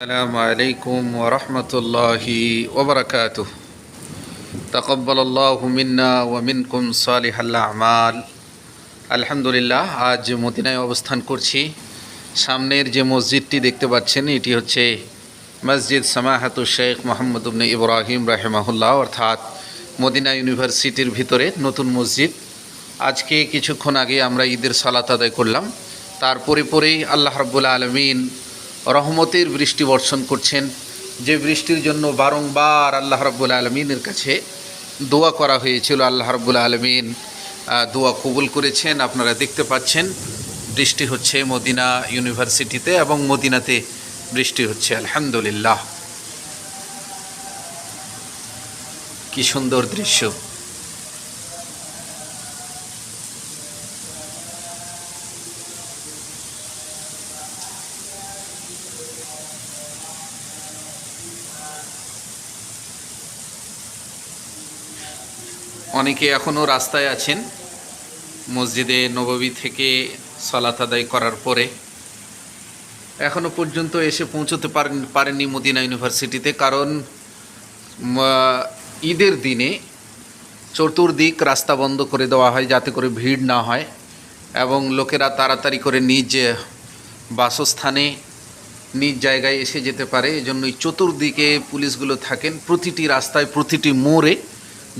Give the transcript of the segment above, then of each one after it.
السلام عليكم ورحمة الله وبركاته تقبل الله منا ومنكم صالح الأعمال আলহামদুলিল্লাহ আজ মদিনায় অবস্থান করছি সামনের যে মসজিদটি দেখতে পাচ্ছেন এটি হচ্ছে মসজিদ সামাহাতু শেখ মোহাম্মদ উবনে ইব্রাহিম রাহেমাহুল্লাহ অর্থাৎ মদিনা ইউনিভার্সিটির ভিতরে নতুন মসজিদ আজকে কিছুক্ষণ আগে আমরা ঈদের সালাত আদায় করলাম তারপরে পরেই আল্লাহ রাব্বুল আলমিন রহমতের বৃষ্টি বর্ষণ করছেন। যে বৃষ্টির জন্য বারংবার আল্লাহ রাব্বুল আলমিনের কাছে দোয়া করা হয়েছিল, আল্লাহ রাব্বুল আলমিন দোয়া কবুল করেছেন। আপনারা দেখতে পাচ্ছেন, বৃষ্টি হচ্ছে মদিনা ইউনিভার্সিটিতে এবং মদিনাতে বৃষ্টি হচ্ছে, আলহামদুলিল্লাহ। কি সুন্দর দৃশ্য। অনেকে এখনও রাস্তায় আছেন, মসজিদে নববী থেকে সলাত আদায় করার পরে। এখনও পর্যন্ত এসে পৌঁছতে পারেন, পারেননি মদিনা ইউনিভার্সিটিতে, কারণ ঈদের দিনে চতুর্দিক রাস্তা বন্ধ করে দেওয়া হয় যাতে করে ভিড় না হয় এবং লোকেরা তাড়াতাড়ি করে নিজ বাসস্থানে, নিজ জায়গায় এসে যেতে পারে। এজন্যই চতুর্দিকে পুলিশগুলো থাকেন, প্রতিটি রাস্তায় প্রতিটি মোড়ে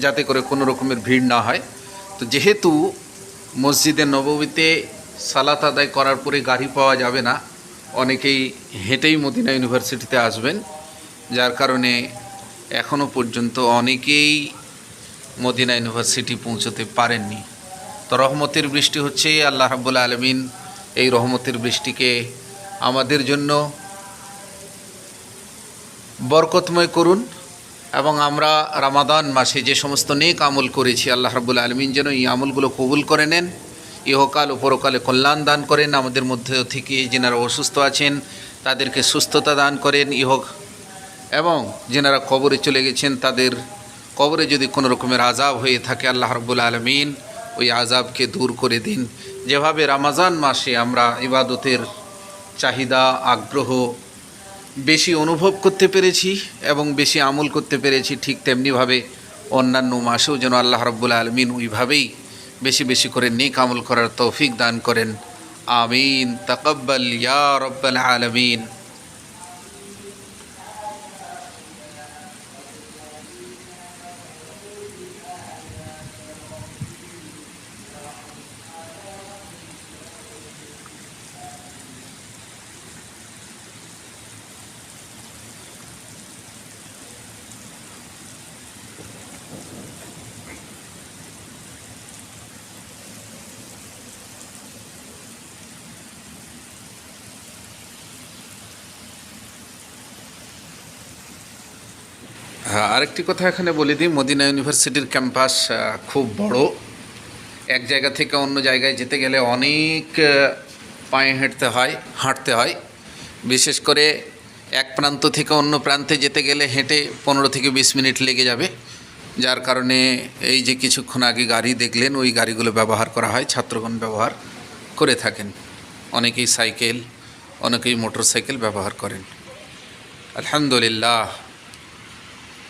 যাতে করে কোনো রকমের ভিড় না হয়। তো যেহেতু মসজিদে নববীতে সালাত আদায় করার পরে গাড়ি পাওয়া যাবে না, অনেকেই হেঁটেই মদিনা ইউনিভার্সিটিতে আসবেন। যার কারণে এখনও পর্যন্ত অনেকেই মদিনা ইউনিভার্সিটি পৌঁছতে পারেননি। তো রহমতের বৃষ্টি হচ্ছে, আল্লাহ রাব্বুল আলমিন এই রহমতের বৃষ্টিকে আমাদের জন্য বরকতময় করুন। এবং আমরা রামাদান মাসে যে সমস্ত নেক আমল করেছি, আল্লাহ রাব্বুল আলমিন যেন এই আমলগুলো কবুল করে নেন, ইহকাল ও পরকালে কল্যাণ দান করেন, আমাদের মধ্যে থেকে যেনারা অসুস্থ আছেন তাদেরকে সুস্থতা দান করেন, ইহক এবং যেনারা কবরে চলে গেছেন তাদের কবরে যদি কোনো রকমের আজাব হয়ে থাকে, আল্লাহ রব্বুল আলমিন ওই আজাবকে দূর করে দিন। যেভাবে রামাজান মাসে আমরা ইবাদতের চাহিদা, আগ্রহ বেশি অনুভব করতে পেরেছি এবং বেশি আমল করতে পেরেছি ঠিক তেমনিভাবে অন্যান্য মাসেও যেন আল্লাহ রব্বুল আলমিন ওইভাবেই বেশি বেশি করে নেক আমল করার তৌফিক দান করেন। আমিন। তাকব্বাল ইয়া রব্বাল আলমিন। আরেকটি কথা এখানে বলে দিই, মদিনা ইউনিভার্সিটির ক্যাম্পাস খুব বড়। এক জায়গা থেকে অন্য জায়গায় যেতে গেলে অনেক পায়ে হেঁটতে হয়, হাঁটতে হয়। বিশেষ করে এক প্রান্ত থেকে অন্য প্রান্তে যেতে গেলে হেঁটে পনেরো থেকে বিশ মিনিট লেগে যাবে। যার কারণে এই যে কিছুক্ষণ আগে গাড়ি দেখলেন, ওই গাড়িগুলো ব্যবহার করা হয়, ছাত্রগণ ব্যবহার করে থাকেন। অনেকেই সাইকেল, অনেকেই মোটর সাইকেল ব্যবহার করেন। আলহামদুলিল্লাহ।